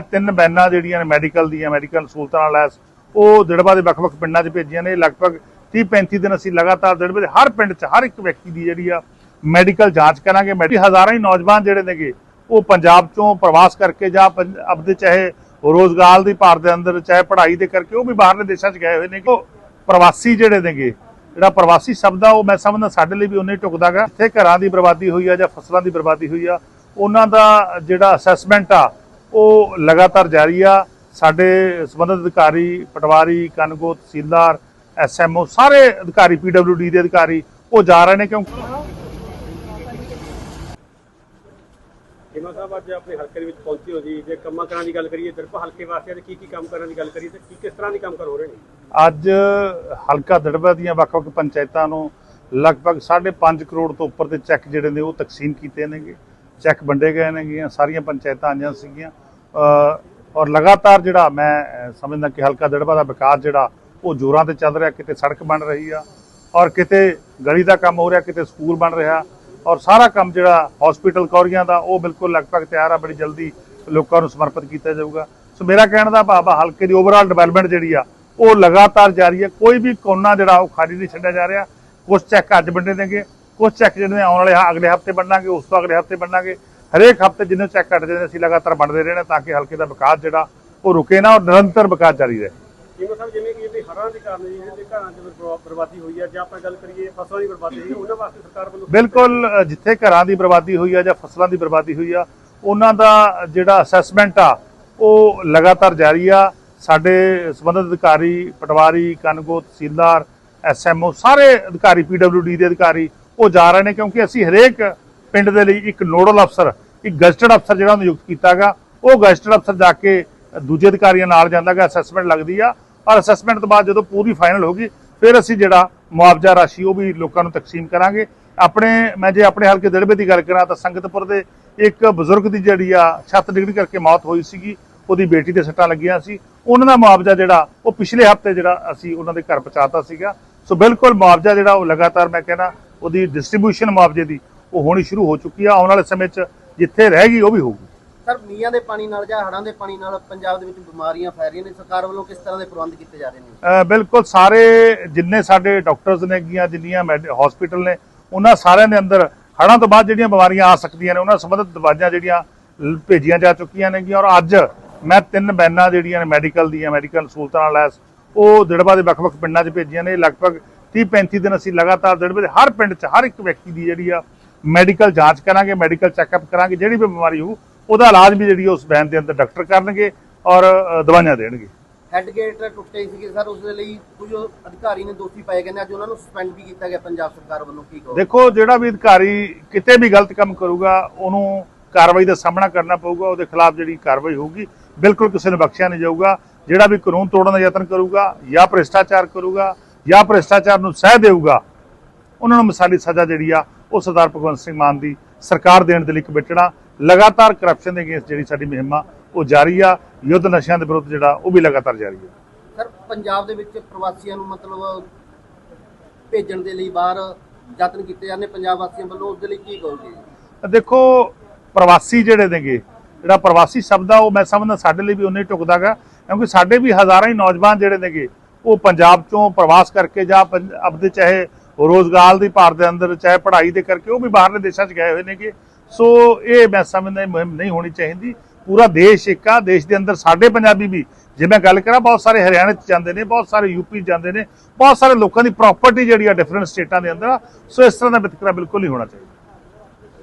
ਤਿੰਨ ਬੈਨਾਂ ਜਿਹੜੀਆਂ ਨੇ ਮੈਡੀਕਲ ਦੀਆਂ, ਮੈਡੀਕਲ ਸਹੂਲਤਾਂ ਨਾਲ ਲੈਸ ਉਹ ਦਿੜਬਾ ਦੇ ਵੱਖ-ਵੱਖ ਪਿੰਡਾਂ 'ਚ ਭੇਜੀਆਂ ਨੇ। ਲਗਭਗ 30-35 ਦਿਨ ਅਸੀਂ ਲਗਾਤਾਰ ਦਿੜਬੇ ਦੇ ਹਰ ਪਿੰਡ 'ਚ ਹਰ ਇੱਕ ਵਿਅਕਤੀ ਦੀ ਜਿਹੜੀ ਆ ਮੈਡੀਕਲ ਜਾਂਚ ਕਰਾਂਗੇ। ਮੈਡੀ ਹਜ਼ਾਰਾਂ ਹੀ ਨੌਜਵਾਨ ਜਿਹੜੇ ਨੇਗੇ, ਉਹ ਪੰਜਾਬ ਚੋਂ ਪ੍ਰਵਾਸ ਕਰਕੇ ਜਾਂ ਪੰਜ- ਆਪਦੇ ਚਾਹੇ ਰੋਜ਼ਗਾਰ ਦੀ ਭਾਰ ਦੇ ਅੰਦਰ, ਚਾਹੇ ਪੜ੍ਹਾਈ ਦੇ ਕਰਕੇ, ਉਹ ਵੀ ਬਾਹਰਲੇ ਦੇਸ਼ਾਂ 'ਚ ਗਏ ਹੋਏ ਨੇ ਉਹ ਪ੍ਰਵਾਸੀ ਜਿਹੜੇ ਨੇਗੇ, ਜਿਹੜਾ ਪ੍ਰਵਾਸੀ ਸ਼ਬਦ ਆ, ਉਹ ਮੈਂ ਸਮਝਦਾ ਸਾਡੇ ਲਈ ਵੀ ਉਨੇ ਟੁਕਦਾਗਾ ਇੱਥੇ ਘਰਾਂ ਦੀ ਬਰਬਾਦੀ ਹੋਈ ਆ ਜਾਂ ਫਸਲਾਂ ਦੀ ਬਰਬਾਦੀ ਹੋਈ ਆ, ਉਹਨਾਂ ਦਾ ਜਿਹੜਾ ਅਸੈਸਮੈਂਟ ਆ ਉਹ ਲਗਾਤਾਰ ਜਾਰੀ ਆ। ਸਾਡੇ ਸੰਬੰਧਿਤ ਅਧਿਕਾਰੀ ਪਟਵਾਰੀ ਕਨਗੋ ਤਹਿਸੀਲਦਾਰ ਐਸਐਮਓ ਸਾਰੇ ਅਧਿਕਾਰੀ ਪੀਡਬਲਯੂਡੀ ਦੇ ਅਧਿਕਾਰੀ ਉਹ ਜਾ ਰਹੇ ਨੇ ਕਿਉਂਕਿ ਸਾਹਿਬ ਅੱਜ ਆਪਣੇ ਹਲਕੇ ਦੇ ਵਿੱਚ ਪਹੁੰਚੇ ਹੋ ਜੀ। ਜੇ ਕੰਮਾਂ ਕਰਾਂ ਦੀ ਗੱਲ ਕਰੀਏ ਦਰਪਾ ਹਲਕੇ ਵਾਸਤੇ ਅੱਜ ਕੀ ਕੀ ਕੰਮ ਕਰਨ ਦੀ ਗੱਲ ਕਰੀਏ ਤੇ ਕੀ ਕਿਸ ਤਰ੍ਹਾਂ ਦੇ ਕੰਮ ਕਰ ਹੋ ਰਹੇ ਨੇ? ਅੱਜ ਹਲਕਾ ਦੜਬਾ ਦੀਆਂ ਵੱਖ-ਵੱਖ ਪੰਚਾਇਤਾਂ ਨੂੰ ਲਗਭਗ 5.5 ਕਰੋੜ ਤੋਂ ਉੱਪਰ ਦੇ ਚੈੱਕ ਜਿਹੜੇ ਨੇ ਉਹ ਤਕਸੀਮ ਕੀਤੇ ਨੇਗੇ। ਚੈੱਕ ਵੰਡੇ ਗਏ ਨੇਗੀਆਂ ਸਾਰੀਆਂ ਪੰਚਾਇਤਾਂ ਆਈਆਂ ਸੀਗੀਆਂ। ਔਰ ਲਗਾਤਾਰ ਜਿਹੜਾ ਮੈਂ ਸਮਝਦਾ ਕਿ ਹਲਕਾ ਦੜਬਾ ਦਾ ਵਿਕਾਸ ਜਿਹੜਾ, ਉਹ ਜ਼ੋਰਾਂ ਤੇ ਚੱਲ ਰਿਹਾ, ਕਿਤੇ ਸੜਕ ਬਣ ਰਹੀ ਆ, ਔਰ ਕਿਤੇ ਗਲੀ ਦਾ ਕੰਮ ਹੋ ਰਿਹਾ, ਕਿਤੇ ਸਕੂਲ ਬਣ ਰਿਹਾ, ਔਰ ਸਾਰਾ ਕੰਮ ਜਿਹੜਾ ਹਸਪੀਟਲ ਕੌਰੀਆਂ ਦਾ, ਉਹ ਬਿਲਕੁਲ ਲਗਭਗ ਤਿਆਰ ਆ, ਬੜੀ ਜਲਦੀ ਲੋਕਾਂ ਨੂੰ ਸਮਰਪਿਤ ਕੀਤਾ ਜਾਊਗਾ। ਸੋ ਮੇਰਾ ਕਹਿਣ ਦਾ ਭਾਵ ਆ, ਹਲਕੇ ਦੀ ਓਵਰਆਲ ਡਿਵੈਲਪਮੈਂਟ ਜਿਹੜੀ ਆ, ਉਹ ਲਗਾਤਾਰ ਜਾਰੀ ਹੈ ਕੋਈ ਵੀ ਕੋਨਾ ਜਿਹੜਾ, ਉਹ ਖਾਲੀ ਨਹੀਂ ਛੱਡਿਆ ਜਾ ਰਿਹਾ। ਕੁਝ ਚੈੱਕ ਅੱਜ ਵੰਡੇ ਦੇਣਗੇ ਕੁਝ ਚੈੱਕ ਜਿਹੜੇ ਨੇ ਆਉਣ ਵਾਲੇ ਅਗਲੇ ਹਫ਼ਤੇ ਵੰਡਾਂਗੇ ਉਸ ਤੋਂ ਅਗਲੇ ਹਫ਼ਤੇ ਵੰਡਾਂਗੇ ਹਰੇਕ ਹਫ਼ਤੇ ਜਿੰਨੇ ਚੈੱਕ ਕੱਟਦੇ ਨੇ ਅਸੀਂ ਲਗਾਤਾਰ ਵੰਡਦੇ ਰਹਿਣਾ ਤਾਂ ਕਿ ਹਲਕੇ ਦਾ ਵਿਕਾਸ ਜਿਹੜਾ ਉਹ ਰੁਕੇ ਨਾ ਔਰ ਨਿਰੰਤਰ ਵਿਕਾਸ ਜਾਰੀ ਰਹੇ। ਖੇਮਾ ਸਾਹਿਬ ਜਿਵੇਂ ਕਿ ਇਹਦੇ ਹੜ੍ਹਾਂ ਦੇ ਕਾਰਨ ਜੀ ਜਿਹੜੇ ਘਰਾਂ 'ਚ ਬਰਬਾ- ਬਰਬਾਦੀ ਹੋਈ ਹੈ ਜਾਂ ਆਪਾਂ ਗੱਲ ਕਰੀਏ ਫਸਲਾਂ ਦੀ ਬਰਬਾਦੀ ਹੋਈ ਹੈ ਉਹਨਾਂ ਵਾਸਤੇ ਸਰਕਾਰ ਵੱਲੋਂ ਬਿਲਕੁਲ ਜਿੱਥੇ ਘਰਾਂ ਦੀ ਬਰਬਾਦੀ ਹੋਈ ਆ ਜਾਂ ਫਸਲਾਂ ਦੀ ਬਰਬਾਦੀ ਹੋਈ ਆ ਉਹਨਾਂ ਦਾ ਜਿਹੜਾ ਅਸੈਸਮੈਂਟ ਆ ਉਹ ਲਗਾਤਾਰ ਜਾਰੀ ਆ। ਸਾਡੇ ਸੰਬੰਧਿਤ ਅਧਿਕਾਰੀ ਪਟਵਾਰੀ ਕਨਗੋ ਤਹਿਸੀਲਦਾਰ ਐਸਐਮਓ ਸਾਰੇ ਅਧਿਕਾਰੀ ਪੀਡਬਲਯੂਡੀ ਦੇ ਅਧਿਕਾਰੀ ਉਹ ਜਾ ਰਹੇ ਨੇ ਕਿਉਂਕਿ ਅਸੀਂ ਹਰੇਕ ਪਿੰਡ ਦੇ ਲਈ ਇੱਕ ਨੋਡਲ ਅਫਸਰ ਇੱਕ ਗਜ਼ਟਡ ਅਫਸਰ ਜਿਹੜਾ ਨਿਯੁਕਤ ਕੀਤਾਗਾ, ਉਹ ਗਜ਼ਟਡ ਅਫਸਰ ਜਾ ਕੇ ਦੂਜੇ ਅਧਿਕਾਰੀਆਂ ਨਾਲ ਜਾਂਦਾਗਾ ਅਸੈਸਮੈਂਟ ਲੱਗਦੀ ਆ। ਔਰ ਅਸੈਸਮੈਂਟ ਤੋਂ ਬਾਅਦ ਜਦੋਂ ਪੂਰੀ ਫਾਈਨਲ ਹੋ ਗਈ, ਫਿਰ ਅਸੀਂ ਜਿਹੜਾ ਮੁਆਵਜ਼ਾ ਰਾਸ਼ੀ, ਉਹ ਵੀ ਲੋਕਾਂ ਨੂੰ ਤਕਸੀਮ ਕਰਾਂਗੇ। ਆਪਣੇ, ਮੈਂ ਜੇ ਆਪਣੇ ਹਲਕੇ ਦੜਬੇ ਦੀ ਗੱਲ ਕਰਾਂ, ਤਾਂ ਸੰਗਤਪੁਰ ਦੇ ਇੱਕ ਬਜ਼ੁਰਗ ਦੀ ਜਿਹੜੀ ਆ, ਛੱਤ ਡਿਗਰੀ ਕਰਕੇ ਮੌਤ ਹੋਈ ਸੀਗੀ, ਉਹਦੀ ਬੇਟੀ ਦੇ ਸੱਟਾਂ ਲੱਗੀਆਂ ਸੀ। ਉਹਨਾਂ ਦਾ ਮੁਆਵਜ਼ਾ ਜਿਹੜਾ, ਉਹ ਪਿਛਲੇ ਹਫ਼ਤੇ ਜਿਹੜਾ ਅਸੀਂ ਉਹਨਾਂ ਦੇ ਘਰ ਪਹੁੰਚਾਤਾ ਸੀਗਾ। ਸੋ ਬਿਲਕੁਲ ਮੁਆਵਜ਼ਾ ਜਿਹੜਾ, ਉਹ ਲਗਾਤਾਰ ਮੈਂ ਕਹਿੰਦਾ ਉਹਦੀ ਡਿਸਟ੍ਰੀਬਿਊਸ਼ਨ ਮੁਆਵਜ਼ੇ ਦੀ, ਉਹ ਹੋਣੀ ਸ਼ੁਰੂ ਹੋ ਚੁੱਕੀ ਆ। ਆਉਣ ਵਾਲੇ ਸਮੇਂ 'ਚ ਜਿੱਥੇ ਰਹਿ ਗਈ ਉਹ ਵੀ ਹੋਊਗੀ। ਸਰ ਮੀਆਂ ਦੇ ਪਾਣੀ ਨਾਲ ਜਾਂ ਹੜ੍ਹਾਂ ਦੇ ਪਾਣੀ ਨਾਲ ਪੰਜਾਬ ਦੇ ਵਿੱਚ ਬਿਮਾਰੀਆਂ ਫੈਲ ਰਹੀਆਂ ਨੇ। ਸਰਕਾਰ ਵੱਲੋਂ ਕਿਸ ਤਰ੍ਹਾਂ ਦੇ ਪ੍ਰਬੰਧ ਕੀਤੇ ਜਾ ਰਹੇ ਨੇ? ਬਿਲਕੁਲ ਸਾਰੇ ਜਿੰਨੇ ਸਾਡੇ ਡਾਕਟਰਸ ਨੇ ਗੀਆਂ ਜਿੰਨੀਆਂ ਹਸਪੀਟਲ ਨੇ ਉਹਨਾਂ ਸਾਰਿਆਂ ਦੇ ਅੰਦਰ ਹੜ੍ਹਾਂ ਤੋਂ ਬਾਅਦ ਜਿਹੜੀਆਂ ਬਿਮਾਰੀਆਂ ਆ ਸਕਦੀਆਂ ਨੇ ਉਹਨਾਂ ਸੰਬੰਧਿਤ ਦਵਾਈਆਂ ਜਿਹੜੀਆਂ ਭੇਜੀਆਂ ਜਾ ਚੁੱਕੀਆਂ ਨੇਗੀਆਂ ਔਰ ਅੱਜ ਮੈਂ ਤਿੰਨ ਬੈਨਾਂ ਜਿਹੜੀਆਂ ਨੇ ਮੈਡੀਕਲ ਦੀਆਂ ਮੈਡੀਕਲ ਸਹੂਲਤਾਂ ਨਾਲ ਲੈਸ ਉਹ ਦਿੜਬਾ ਦੇ ਵੱਖ-ਵੱਖ ਪਿੰਡਾਂ 'ਚ ਭੇਜੀਆਂ ਨੇ। ਲਗਭਗ 30-35 ਦਿਨ ਅਸੀਂ ਲਗਾਤਾਰ ਦਿੜਬੇ ਦੇ ਹਰ ਪਿੰਡ 'ਚ ਹਰ ਇੱਕ ਵਿਅਕਤੀ ਦੀ ਜਿਹੜੀ ਆ ਮੈਡੀਕਲ ਜਾਂਚ ਕਰਾਂਗੇ ਮੈਡੀਕਲ ਚੈੱਕਅਪ ਕਰਾਂਗੇ ਜਿਹੜੀ ਵੀ ਬਿਮਾਰੀ ਹੋਊ ਉਹਦਾ ਇਲਾਜ ਵੀ ਜਿਹੜੀ ਉਸ ਬੈਨ ਦੇ ਅੰਦਰ ਡਾਕਟਰ ਕਰਨਗੇ ਔਰ ਦਵਾਈਆਂ ਦੇਣਗੇ। ਹੈੱਡ ਗੇਟ ਟੁੱਟੇ ਸੀਗੇ ਸਰ ਉਸ ਦੇ ਲਈ ਕੁਝ ਅਧਿਕਾਰੀ ਨੇ ਦੋਸ਼ੀ ਪਾਏ ਨੇ ਅੱਜ ਉਹਨਾਂ ਨੂੰ ਸਸਪੈਂਡ ਵੀ ਕੀਤਾ ਗਿਆ ਪੰਜਾਬ ਸਰਕਾਰ ਵੱਲੋਂ ਕੀ ਕਹੋ ਦੇਖੋ ਜਿਹੜਾ ਵੀ ਅਧਿਕਾਰੀ ਕਿਤੇ ਵੀ ਗਲਤ ਕੰਮ ਕਰੂਗਾ ਉਹਨੂੰ ਕਾਰਵਾਈ ਦਾ ਸਾਹਮਣਾ ਕਰਨਾ ਪਊਗਾ ਉਹਦੇ ਖਿਲਾਫ ਜਿਹੜੀ ਕਾਰਵਾਈ ਹੋਊਗੀ ਬਿਲਕੁਲ ਕਿਸੇ ਨੂੰ ਬਖਸ਼ਿਆ ਨਹੀਂ ਜਾਊਗਾ। ਜਿਹੜਾ ਵੀ ਕਾਨੂੰਨ ਤੋੜਨ ਦਾ ਯਤਨ ਕਰੂਗਾ ਜਾਂ ਭ੍ਰਿਸ਼ਟਾਚਾਰ ਕਰੂਗਾ ਜਾਂ ਭ੍ਰਿਸ਼ਟਾਚਾਰ ਨੂੰ ਸਹਿ ਦੇਊਗਾ ਉਹਨਾਂ ਨੂੰ ਮਿਸਾਲੀ ਸਜ਼ਾ ਜਿਹੜੀ ਆ ਉਹ ਸਰਦਾਰ ਭਗਵੰਤ ਸਿੰਘ ਮਾਨ ਦੀ ਸਰਕਾਰ ਦੇਣ ਦੇ ਲਈ ਕਮਿਟਣਾ ਲਗਾਤਾਰ ਕਰਪਸ਼ਨ ਦੇ ਅਗੇਂਸਟ ਜਿਹੜੀ ਸਾਡੀ ਮੁਹਿੰਮ ਆ ਉਹ ਜਾਰੀ ਆ। ਯੁੱਧ ਨਸ਼ਿਆਂ ਦੇ ਵਿਰੁੱਧ ਜਿਹੜਾ ਉਹ ਵੀ ਲਗਾਤਾਰ ਜਾਰੀ ਆ। ਸਰ ਪੰਜਾਬ ਦੇ ਵਿੱਚ ਪ੍ਰਵਾਸੀਆਂ ਨੂੰ ਮਤਲਬ ਭੇਜਣ ਦੇ ਲਈ ਬਾਹਰ ਯਤਨ ਕੀਤੇ ਜਾਂਦੇ ਪੰਜਾਬ ਵਾਸੀਆਂ ਵੱਲੋਂ ਉਸ ਦੇ ਲਈ ਕੀ ਕਹੋਗੇ? ਦੇਖੋ ਪ੍ਰਵਾਸੀ ਜਿਹੜੇ ਨੇਗੇ ਜਿਹੜਾ ਪ੍ਰਵਾਸੀ ਸ਼ਬਦ ਆ ਉਹ ਮੈਂ ਸਮਝਦਾ ਸਾਡੇ ਲਈ ਵੀ ਉਨੇ ਟੁਕਦਾਗਾ ਕਿਉਂਕਿ ਸਾਡੇ ਵੀ ਹਜ਼ਾਰਾਂ ਹੀ ਨੌਜਵਾਨ ਜਿਹੜੇ ਨੇਗੇ ਉਹ ਪੰਜਾਬ ਚੋਂ ਪ੍ਰਵਾਸ ਕਰਕੇ ਜਾਂ ਆਪਦੇ ਚਾਹੇ ਰੋਜ਼ਗਾਰ ਦੀ ਭਾਰ ਦੇ ਅੰਦਰ, ਚਾਹੇ ਪੜ੍ਹਾਈ ਦੇ ਕਰਕੇ, ਉਹ ਵੀ ਬਾਹਰਲੇ ਦੇਸ਼ਾਂ 'ਚ ਗਏ ਹੋਏ ਨੇਗੇ। ਸੋ ਇਹ ਮੈਂ ਸਮਝਦਾ ਮੁਹਿੰਮ ਨਹੀਂ ਹੋਣੀ ਚਾਹੀਦੀ। ਪੂਰਾ ਦੇਸ਼ ਇੱਕ ਆ, ਦੇਸ਼ ਦੇ ਅੰਦਰ ਸਾਡੇ ਪੰਜਾਬੀ ਵੀ, ਜੇ ਮੈਂ ਗੱਲ ਕਰਾਂ, ਬਹੁਤ ਸਾਰੇ ਹਰਿਆਣੇ 'ਚ ਜਾਂਦੇ ਨੇ, ਬਹੁਤ ਸਾਰੇ ਯੂਪੀ 'ਚ ਜਾਂਦੇ ਨੇ, ਬਹੁਤ ਸਾਰੇ ਲੋਕਾਂ ਦੀ ਪ੍ਰਾਪਰਟੀ ਜਿਹੜੀ ਆ ਡਿਫਰੈਂਟ ਸਟੇਟਾਂ ਦੇ ਅੰਦਰ ਆ। ਸੋ ਇਸ ਤਰ੍ਹਾਂ ਦਾ ਵਿਤਕਰਾ ਬਿਲਕੁਲ ਨਹੀਂ ਹੋਣਾ ਚਾਹੀਦਾ।